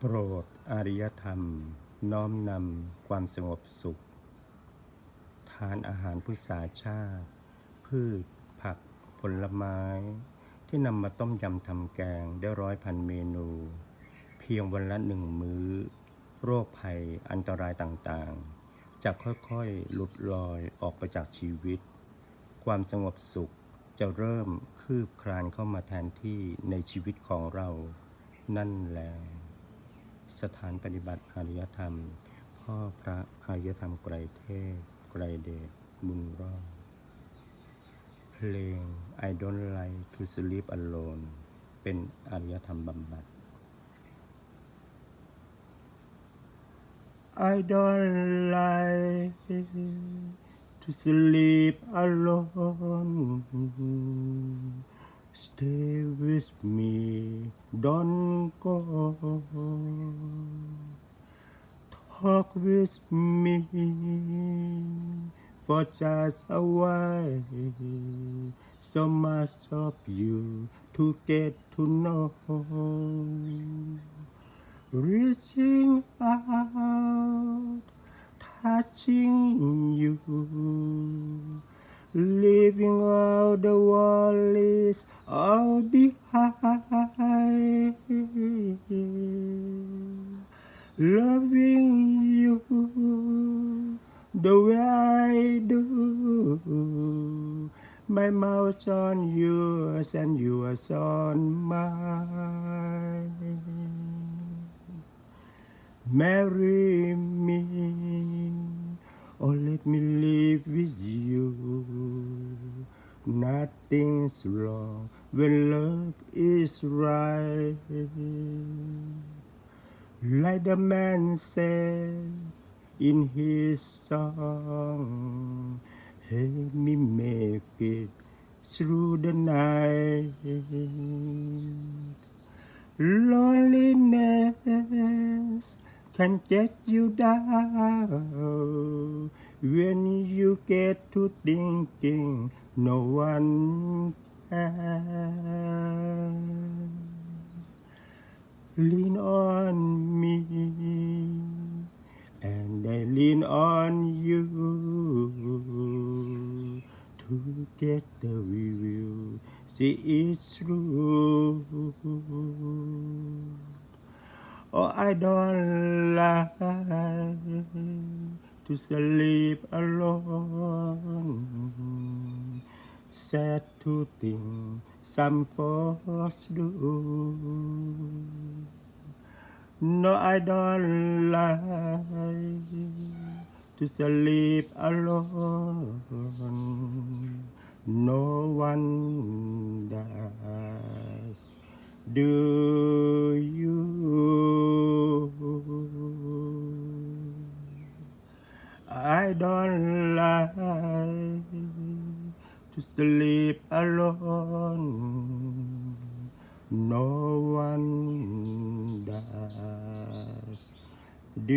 โปรดอารยธรรม น้อมนำความสงบสุข ทานอาหารพุทธาชาติ พืช ผัก ผลไม้ ที่นำมาต้มยำทำแกงได้ร้อยพันเมนู เพียงวันละหนึ่งมื้อ โรคภัยอันตรายต่างๆ จะค่อยๆ หลุดลอยออกไปจากชีวิต ความสงบสุขจะเริ่มคืบคลานเข้ามาแทนที่ในชีวิตของเรานั่นแหละ สถานปฏิบัติอารยธรรม พ่อพระอารยธรรมไกรเทพไกรเดชบุญรอดเพลง I don't like to sleep alone เป็นอารยธรรมบำบัด I don't like to sleep alone. Stay with me, don't go. Talk with me for just a while. So much of you to get to know reaching out, touching you, leaving all the worries all high loving you the way I do. My mouth on yours and yours on mine. Marry me, or let me live with you. Nothing's wrong when love is right. Like the man said in his song, help me make it through the night. Loneliness can get you down when you get to thinking no one can. Lean on me and I lean on you. Together we will see it through. Oh, I don't like to sleep alone. Sad to think some folks do. No, I don't like to sleep alone. No one does. Do to sleep alone. No one does. Do